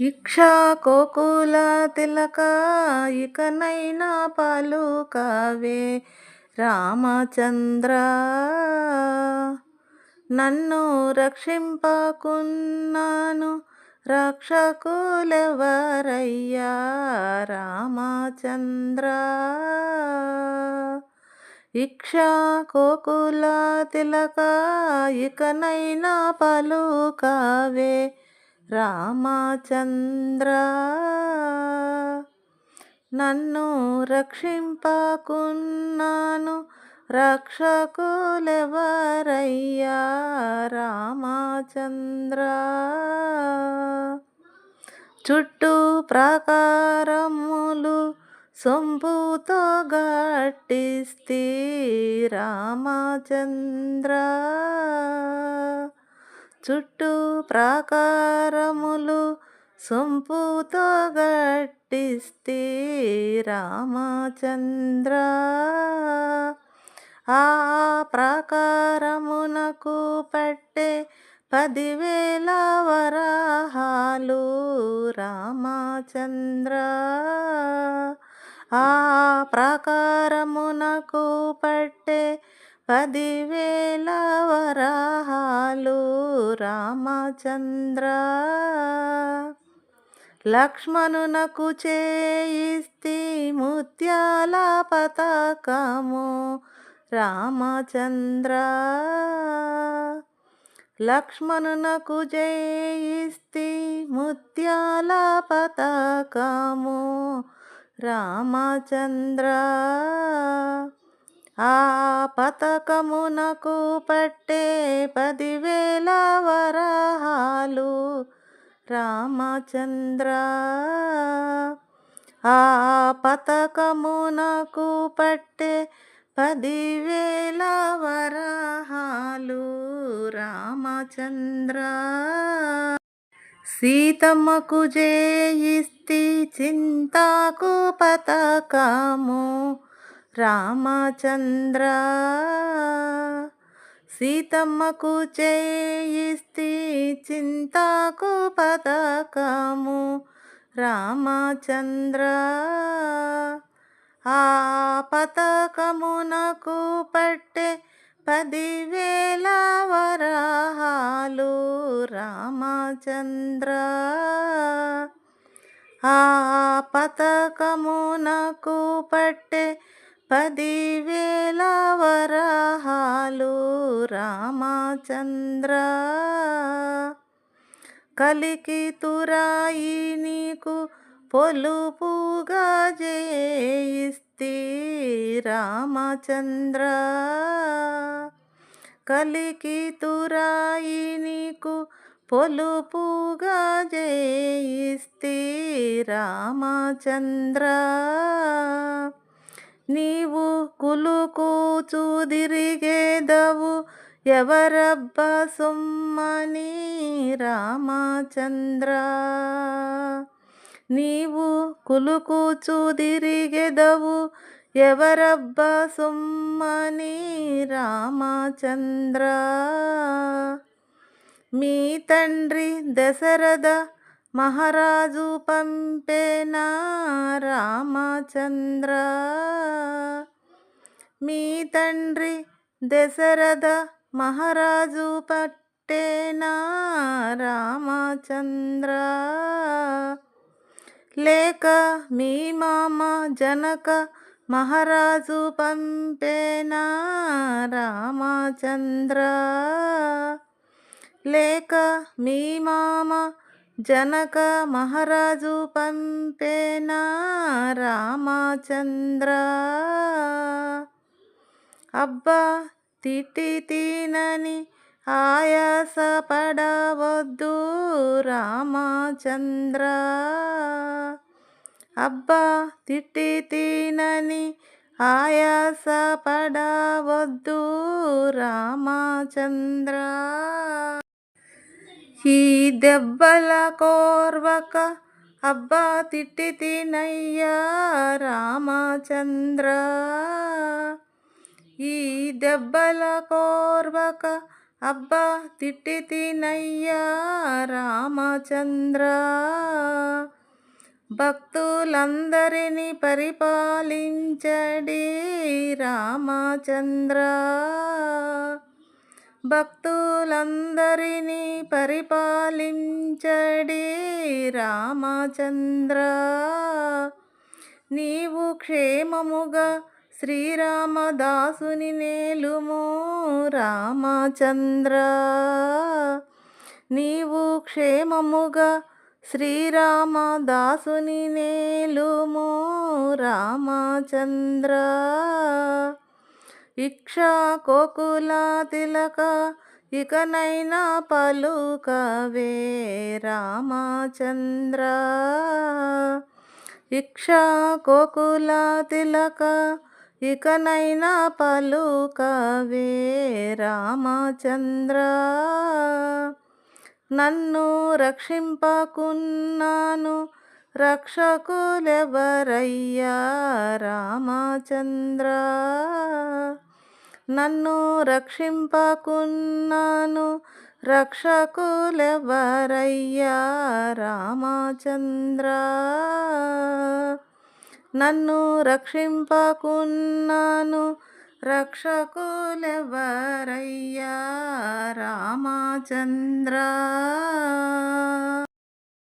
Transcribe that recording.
ఇక్షాకోకుల తిలక ఇకనైనా పలుకవే రామచంద్ర నన్ను రక్షింపకున్నాను రక్షకులెవరయ్యా? రామచంద్ర ఇక్షాకోకుల తిలక ఇకనైనా పలుకవే రామచంద్ర. నన్ను రక్షింపకున్నాను రక్షకులెవరయ్యా రామచంద్ర. చుట్టూ ప్రాకారములు సొంపుతో గట్టిస్తే రామచంద్ర చుట్టూ ప్రాకారములు సొంపుతో గట్టిస్తే రామచంద్ర. ఆ ప్రాకారమునకు పట్టే పదివేల వరాహాలు రామచంద్ర. ఆ ప్రాకారమునకు పట్టే పదివేల వరహాలు రామచంద్ర. లక్ష్మణునకు చేయిస్తి ముత్యాల పతకము రామచంద్ర. లక్ష్మణునకు జయిస్తి ముత్యాల పతాకము రామచంద్ర. ఆ పతకమునకు పట్టే పదివేల వరహాలు. రామచంద్ర ఆ పతకమునకు పట్టే పదివేల వరహాలు. రామచంద్ర సీతమ్మకు జయిస్తి చింతాకు పతకము. రామచంద్ర సీతమ్మకు చేయిస్తి చింతాకు పథకము రామచంద్ర ఆ పథకమునకు పట్టే పదివేల వరహాలు. రామచంద్ర ఆ పథకమునకు పట్టే పదివేల వరహాలు రామచంద్ర. కలికి తురాయి నీకు పొలుపుగా జయిస్తి రామచంద్ర. కలికి తురాయి నీకు పొలుపుగా జయిస్తి రామచంద్ర. నీవు కులుకూచుదిరిగేదవు. ఎవరబ్బ సుమ్మని రామచంద్ర? నీవు కులుకూచుదిరిగెదవు. ఎవరబ్బ సుమ్మని రామచంద్ర? మీ తండ్రి దశరథ మహారాజు పంపేనా రామచంద్ర. మీ తండ్రి దశరథ మహారాజు పట్టేనా రామచంద్ర. లేక మీ మామ జనక మహారాజు పంపేనా రామచంద్ర. లేక మీ మామ జనక మహారాజు పంపేనా రామచంద్ర అబ్బా తిట్టి తినని ఆయాస పడవద్దు రామచంద్ర. అబ్బా తిట్టి తినని ఆయాస పడవద్దు రామచంద్ర. ఈ దెబ్బల కోర్వక అబ్బా తిట్టి తినయ్యా రామచంద్ర. ఈ దెబ్బల కోర్వక అబ్బా తిట్టి తినయ్యా రామచంద్ర. భక్తులందరినీ పరిపాలించడి రామచంద్ర. భక్తులందరినీ పరిపాలించడి రామచంద్ర. నీవు క్షేమముగా శ్రీరామదాసుని నేలుము రామచంద్ర. నీవు క్షేమముగా శ్రీరామదాసుని నేలుము రామచంద్ర. ఇక్షా కోకుల తిలక ఇకనైనా పలుకవే రామచంద్ర. ఇక్షా కోకుల తిలక ఇకనైనా పలుకవే రామచంద్ర. నన్ను రక్షింపకున్నాను రక్షకులెవరయ్యా రామచంద్ర? నన్ను రక్షింపకున్నాను రక్షకులెవరయ్యా రామచంద్ర? నన్ను రక్షింపకున్నాను రక్షకులెవరయ్యా రామచంద్ర?